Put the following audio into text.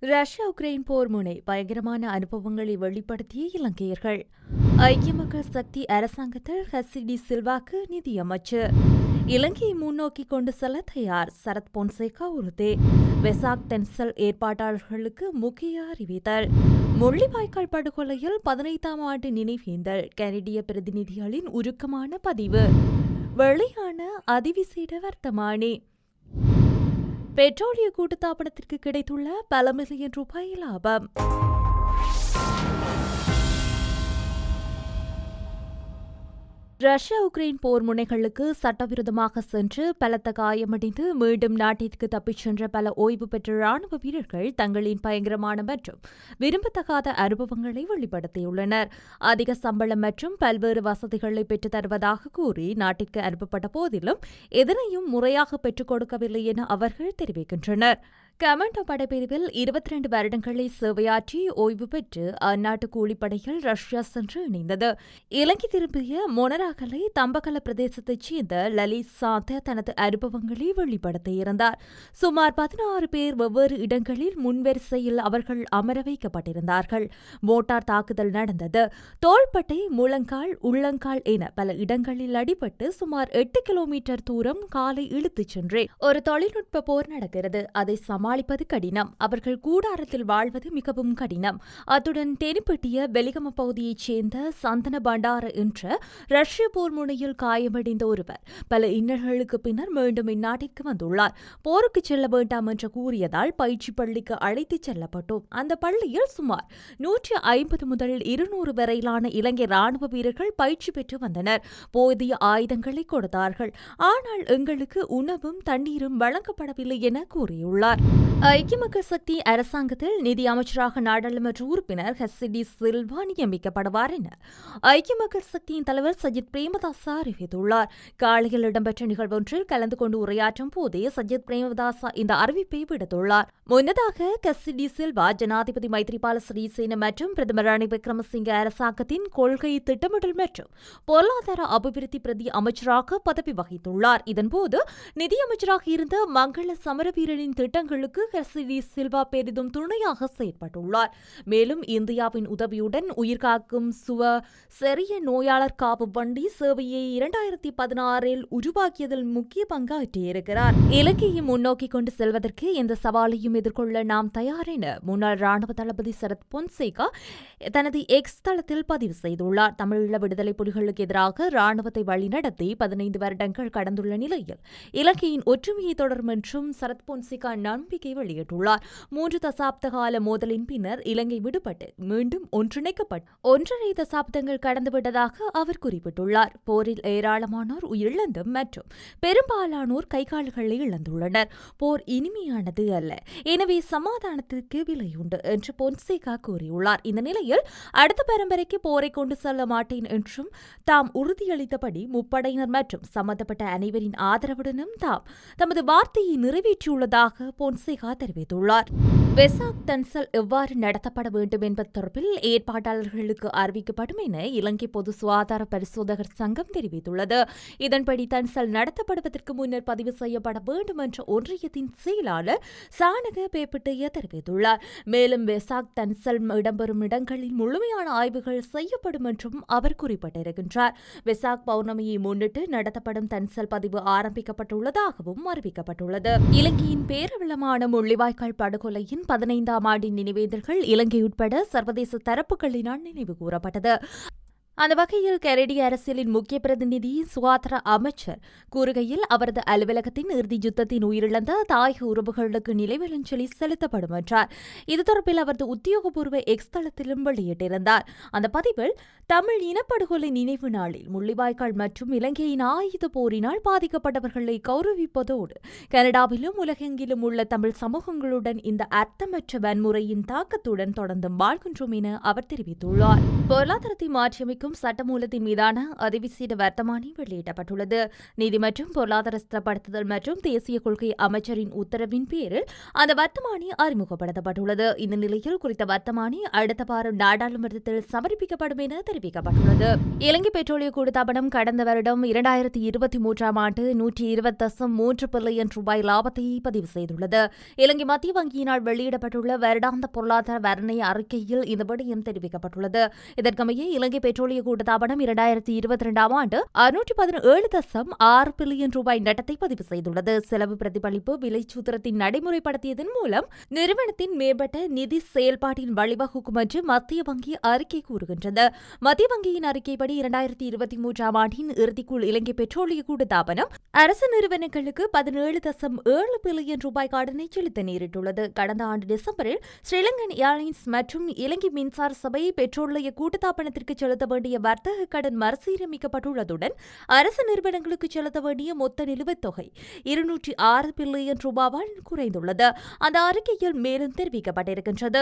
Russia Ukraine போர் முனை பயங்கரமான அனுபவங்களை வெளிப்படுத்திய இலங்கையர்கள். ஐக்கிய மக்கள் சக்தி அரசாங்கத்தில் ஹசிடி சில்வாக்கு நிதியமைச்சர் இலங்கையை முன்னோக்கி கொண்டு செல்ல தயார் சரத் பொன்சேகா உறுதி. வெசாக் தென்சல் ஏற்பாட்டாளர்களுக்கு முக்கிய அறிவித்தல். முள்ளிவாய்க்கால் படுகொலையில் பதினைந்தாம் ஆண்டு நினைவேந்தல். கனடிய பிரதிநிதிகளின் உருக்கமான பதிவு. வெளியான அதிவிசேட வர்த்தமானி. பெட்ரோலிய கூட்டுத்தாபனத்திற்கு கிடைத்துள்ள பல மில்லியன் ரூபாய் லாபம். ரஷ்யா உக்ரைன் போர் முனைகளுக்கு சட்டவிரோதமாக சென்று பலத்த காயமடைந்து மீண்டும் நாட்டிற்கு தப்பிச் சென்ற பல ஓய்வு பெற்ற ராணுவ வீரர்கள் தங்களின் பயங்கரமான மற்றும் விரும்பத்தகாத அனுபவங்களை வெளிப்படுத்தியுள்ளனர். அதிக சம்பளம் மற்றும் பல்வேறு வசதிகளை பெற்றுத் தருவதாக கூறி நாட்டிற்கு அனுப்பப்பட்ட போதிலும் எதனையும் முறையாக பெற்றுக் கொடுக்கவில்லை என அவர்கள் தெரிவிக்கின்றனர். கமாண்டோ படைப்பிரிவில் இருபத்தி ரெண்டு வருடங்களை சேவையாற்றி ஓய்வு பெற்று அந்நாட்டு கூலிப்படையில் ரஷ்யா சென்று இணைந்தது. இலங்கை திரும்பிய மொனராகலை தம்பகல பிரதேசத்தைச் சேர்ந்த லலித் சாந்த தனது அனுபவங்களை வெளிப்படுத்தியிருந்தார் சுமார் பதினாறு பேர் வெவ்வேறு இடங்களில் முன்வரிசையில் அவர்கள் அமர வைக்கப்பட்டிருந்தார்கள். மோட்டார் தாக்குதல் நடந்தது. தோள்பட்டை முழங்கால் உள்ளங்கால் என பல இடங்களில் அடிபட்டு சுமார் எட்டு கிலோமீட்டர் தூரம் காலை இழுத்துச் சென்றேன். ஒரு தொழில்நுட்ப போர் நடக்கிறது. அதை சமாளிப்பது கடினம். அவர்கள் கூடாரத்தில் வாழ்வது மிகவும் கடினம். அத்துடன் தெனிப்பட்டிய வெலிகம பகுதியைச் சேர்ந்த சந்தன பண்டார என்ற ரஷ்ய போர் முனையில் காயமடைந்த ஒருவர் பல இன்னல்களுக்கு பின்னர் மீண்டும் இந்நாட்டிற்கு வந்துள்ளார். போருக்கு செல்ல வேண்டாம் என்று கூறியதால் பயிற்சி பள்ளிக்கு அழைத்துச் செல்லப்பட்டோம். அந்த பள்ளியில் சுமார் நூற்றி ஐம்பது முதல் இருநூறு வரையிலான இலங்கை ராணுவ வீரர்கள் பயிற்சி பெற்று வந்தனர். போதிய ஆயுதங்களை கொடுத்தார்கள். ஆனால் எங்களுக்கு உணவும் தண்ணீரும் வழங்கப்படவில்லை என கூறியுள்ளார். ஐக்கிய மக்கள் சக்தி அரசாங்கத்தில் நிதி அமைச்சராக நாடாளுமன்ற உறுப்பினர் ஹெசிடி சில்வா நியமிக்கப்படுவார் என ஐக்கிய மக்கள் சக்தியின் தலைவர் சஜித் பிரேமதாசா அறிவித்துள்ளார். காலையில் இடம்பெற்ற நிகழ்வொன்றில் கலந்து கொண்டு உரையாற்றும் போதே சஜித் பிரேமதாசா இந்த அறிவிப்பை விடுத்துள்ளார். முன்னதாக கசிடி சில்வா ஜனாதிபதி மைத்ரிபால சிறிசேன மற்றும் பிரதமர் ரணில் விக்ரமசிங்க அரசாங்கத்தின் கொள்கை திட்டமிடல் மற்றும் பொருளாதார அபிவிருத்தி பிரதி அமைச்சராக பதவி வகித்துள்ளார். இதன்போது நிதியமைச்சராக இருந்த மங்கள சமரவீரனின் திட்டங்களுக்கு ஹெசிடி சில்வா பெரிதும் துணையாக செயற்பட்டுள்ளார். மேலும் இந்தியாவின் உதவியுடன் உயிர்காக்கும் சுவ செறிய நோயாளர் காப்பு வண்டி சேவையை இரண்டாயிரத்தி பதினாறில் உருவாக்கியதில் முக்கிய பங்காற்றியிருக்கிறார். இலங்கையை முன்னோக்கி கொண்டு செல்வதற்கு எந்த சவாலையும் எதிர்கொள்ள நாம் தயார் என முன்னாள் ராணுவ தளபதி சரத் பொன்சேகா தனது எக்ஸ் தளத்தில் பதிவு செய்துள்ளார். தமிழீழ விடுதலை புலிகளுக்கு எதிராக ராணுவத்தை வழிநடத்தி பதினைந்து வருடங்கள் கடந்துள்ள நிலையில் இலங்கையின் ஒற்றுமையை தொடரும் என்றும் சரத் பொன்சேகா நம்பிக்கை வெளியிட்டுள்ளார். மூன்று தசாப்த கால மோதலின் பின்னர் இலங்கை விடுபட்டு மீண்டும் ஒன்றிணைக்கப்பட்டு ஒன்றரை தசாப்தங்கள் கடந்துவிட்டதாக அவர் குறிப்பிட்டுள்ளார். போரில் ஏராளமானோர் உயிரிழந்தும் மற்றும் பெரும்பாலானோர் கைகால்களை இழந்துள்ளனர். போர் இனிமையானது அல்ல. எனவே சமாதானத்திற்கு விலையுண்டு என்று பொன்சேகா கூறியுள்ளார். இந்த நிலையில் அடுத்த பரம்பரைக்கு போரை கொண்டு செல்ல மாட்டேன் என்றும் தாம் உறுதியளித்தபடி முப்படையினர் மற்றும் சம்பந்தப்பட்ட அனைவரின் ஆதரவுடனும் தாம் தமது வார்த்தையை நிறைவேற்றியுள்ளதாக பொன்சேகா தெரிவித்துள்ளார் வெசாக் தன்சல் எவ்வாறு நடத்தப்பட வேண்டும் என்பது தொடர்பில் ஏற்பாட்டாளர்களுக்கு அறிவிக்கப்படும் என இலங்கை பொது சுகாதார பரிசோதகர் சங்கம் தெரிவித்துள்ளது. இதன்படி தன்சல் நடத்தப்படுவதற்கு முன்னர் பதிவு செய்யப்பட வேண்டும் என்ற ஒன்றியத்தின் செயலாளர் சானக பேப்பிட்டைய தெரிவித்துள்ளார். மேலும் வெசாக் தன்சல் இடம்பெறும் இடங்களில் முழுமையான ஆய்வுகள் செய்யப்படும் என்றும் அவர் குறிப்பிட்டிருக்கின்றார். வெசாக் பௌர்ணமியை முன்னிட்டு நடத்தப்படும் தன்சல் பதிவு ஆரம்பிக்கப்பட்டுள்ளதாகவும் அறிவிக்கப்பட்டுள்ளது. இலங்கையின் பேரவளமான முள்ளிவாய்க்கால் படுகொலையின் பதினைந்தாம் ஆண்டின் நினைவேந்தல்கள் இலங்கை உட்பட சர்வதேச தரப்புகளினால் நினைவு கூறப்பட்டது. அந்த வகையில் கெரடி அரசியலின் முக்கிய பிரதிநிதி சுகாதார அமைச்சர் கூறுகையில் அவரது அலுவலகத்தின் இறுதி யுத்தத்தின் உயிரிழந்த தாயக உறவுகளுக்கு நிலைவலஞ்சலி செலுத்தப்படும் என்றார். இது தொடர்பில் அவரது உத்தியோகபூர்வ எக்ஸ் தளத்திலும் வெளியிட்டிருந்தார். அந்த பதிவில் தமிழ் இனப்படுகொலை நினைவு நாளில் முள்ளிவாய்க்கால் மற்றும் இலங்கையின் ஆயுத போரினால் பாதிக்கப்பட்டவர்களை கௌரவிப்பதோடு கனடாவிலும் உலகெங்கிலும் உள்ள தமிழ் சமூகங்களுடன் இந்த அர்த்தமற்ற வன்முறையின் தாக்கத்துடன் தொடர்ந்து வாழ்கின்றோம் என அவர் தெரிவித்துள்ளார். பொருளாதாரத்தை மாற்றியமைக்கும் மற்றும் சட்டமூலத்தின் மீதான அதிவிசேட வர்த்தமானி வெளியிடப்பட்டுள்ளது. நிதி மற்றும் பொருளாதார ஸ்திரப்படுத்துதல் மற்றும் தேசிய கொள்கை அமைச்சரின் உத்தரவின் பேரில் அந்த வர்த்தமானி அறிமுகப்படுத்தப்பட்டுள்ளது. இந்த நிலையில் குறித்த வர்த்தமானி அடுத்த வாரம் நாடாளுமன்றத்தில் சமர்ப்பிக்கப்படும் என தெரிவிக்கப்பட்டுள்ளது. இலங்கை பெட்ரோலிய கூட்டுத்தாபனம் கடந்த வருடம் இரண்டாயிரத்தி இருபத்தி மூன்றாம் ஆண்டு நூற்றி இருபது தசம் மூன்று பில்லியன் ரூபாய் லாபத்தை பதிவு செய்துள்ளது. இலங்கை மத்திய வங்கியினால் வெளியிடப்பட்டுள்ள வருடாந்த பொருளாதார வர்ணனை அறிக்கையில் இந்த விடயம் தெரிவிக்கப்பட்டுள்ளது. இதற்கமைய இலங்கை பெட்ரோலிய கூட்டுத்தாபனம் இரண்டாயிரத்தி இருபத்தி இரண்டாம் ஆண்டு அறுநூற்றி பதினேழு தசம் ஆறு பில்லியன் ரூபாய் நட்டத்தை பதிவு செய்துள்ளது. செலவு பிரதிபலிப்பு விலை சூத்திரத்தின் நடைமுறைப்படுத்தியதன் மூலம் நிறுவனத்தின் மேம்பட்ட நிதி செயல்பாட்டின் வழிவகுக்கும் என்று மத்திய வங்கி அறிக்கை கூறுகின்றது. மத்திய வங்கியின் அறிக்கைப்படி இரண்டாயிரத்தி இருபத்தி மூன்றாம் ஆண்டின் இறுதிக்குள் இலங்கை பெட்ரோலிய கூட்டுத்தாபனம் அரசு நிறுவனங்களுக்கு பதினேழு தசம் ஏழு பில்லியன் ரூபாய் கடனை செலுத்த நேரிட்டுள்ளது. கடந்த ஆண்டு டிசம்பரில் ஸ்ரீலங்கன் ஏர்லைன்ஸ் மற்றும் இலங்கை மின்சார சபை பெட்ரோலிய கூட்டுத்தாபனத்திற்கு செலுத்த வேண்டிய வர்த்தக கடன் மறுசீரமைக்கப்பட்டுள்ளதுடன் அரசு நிறுவனங்களுக்கு செலுத்த வேண்டிய மொத்த நிலுவைத் தொகை இருநூற்றி ஆறு பில்லியன் ரூபாவால் குறைந்துள்ளது. அந்த அறிக்கையில் மேலும் தெரிவிக்கப்பட்டிருக்கின்றது.